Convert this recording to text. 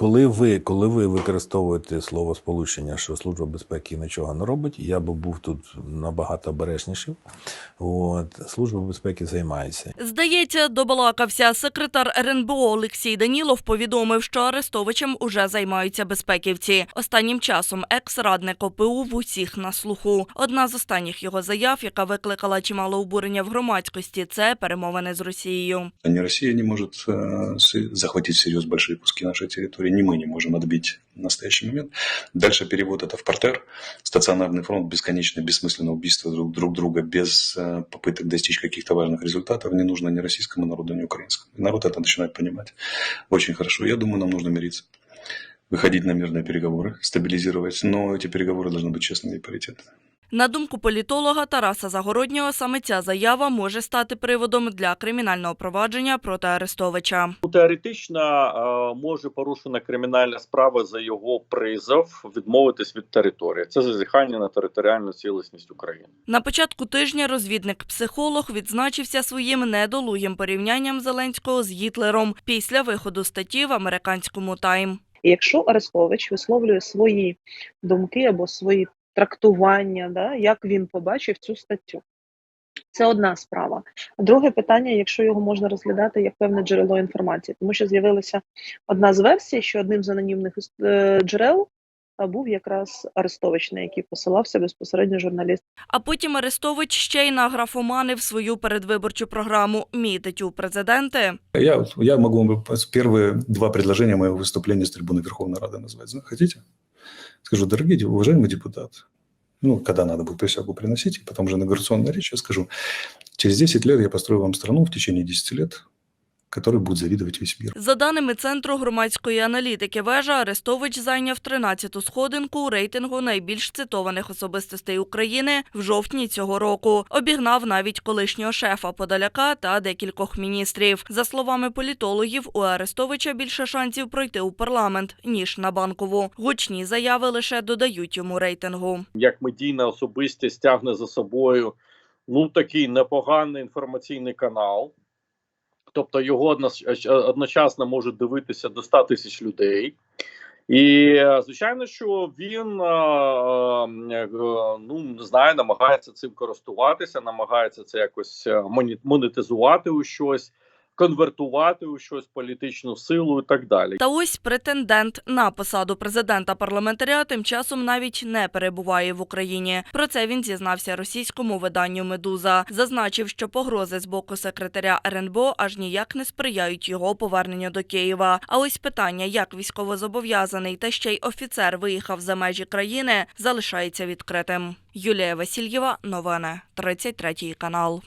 Коли ви, коли ви використовуєте слово сполучення, що Служба безпеки нічого не робить, я би був тут набагато обережнішим. От, Служба безпеки займається. Здається, добалакався. Секретар РНБО Олексій Данілов повідомив, що арестовичем уже займаються безпеківці. Останнім часом екс-радник ОПУ в усіх на слуху. Одна з останніх його заяв, яка викликала чимало обурення в громадськості, це перемовини з Росією. Ни Россия не может э, с- захватить всерьез большие куски территории, ни мы не можем отбить в настоящий момент. Дальше перевод это в портер, стационарный фронт, бесконечное, бессмысленное убийство друг, друг друга без э, попыток достичь каких-то важных результатов не нужно ни российскому народу, ни украинскому. И народ это начинает понимать очень хорошо. Я думаю, нам нужно мириться выходить на мирные переговоры, стабилизировать, но эти переговоры должны быть честными и паритетными. На думку політолога Тараса Загороднього, саме ця заява може стати приводом для кримінального провадження проти Арестовича. Ну, Теоретично е, може порушена кримінальна справа за його призов відмовитись від території. Це зазіхання на територіальну цілісність України. На початку тижня розвідник-психолог відзначився своїм недолугим порівнянням Зеленського з Гітлером після виходу статті в американському Тайм. І якщо Арестович висловлює свої думки або свої трактування, да, як він побачив цю статтю. Це одна справа. Друге питання, якщо його можна розглядати як певне джерело інформації, тому що з'явилася одна з версій, що одним з анонімних е, джерел а, був якраз Арестович, на який посилався безпосередньо журналіст. А потім Арестович ще й награфоманив свою передвиборчу програму «Мітить у президенти». Я, я могу вам первые два предложения моего выступления с трибуны Верховной Рады назвать. Зна- Хотите? Скажу, дорогие уважаемые депутаты, ну, когда надо будет присягу приносить, и потом же инаугурационная речь, я скажу, через 10 лет я построю вам страну в течение 10 лет, которой будет завидовать весь мир. За даними Центру громадської аналітики «Вежа», Арестович зайняв 13-ту сходинку у рейтингу найбільш цитованих особистостей України в жовтні цього року. Обігнав навіть колишнього шефа Подоляка та декількох міністрів. За словами політологів, у Арестовича більше шансів пройти у парламент, ніж на банкову. Гучні заяви лише додають йому рейтингу. Як медійна особистість тягне за собою ну такий непоганий інформаційний канал. Тобто його одночасно можуть дивитися до 100 тисяч людей. І е, звичайно, що він е, е, ну не знаю, намагається цим користуватися, намагається це якось е, монетизувати у щось, конвертувати у щось політичну силу і так далі. Та ось претендент на посаду президента парламентаря тим часом навіть не перебуває в Україні. Про це він зізнався російському виданню Медуза. Зазначив, що погрози з боку секретаря РНБО аж ніяк не сприяють його поверненню до Києва. А ось питання, як військовозобов'язаний та ще й офіцер виїхав за межі країни, залишається відкритим. Юлія Васильєва, новини 33 канал.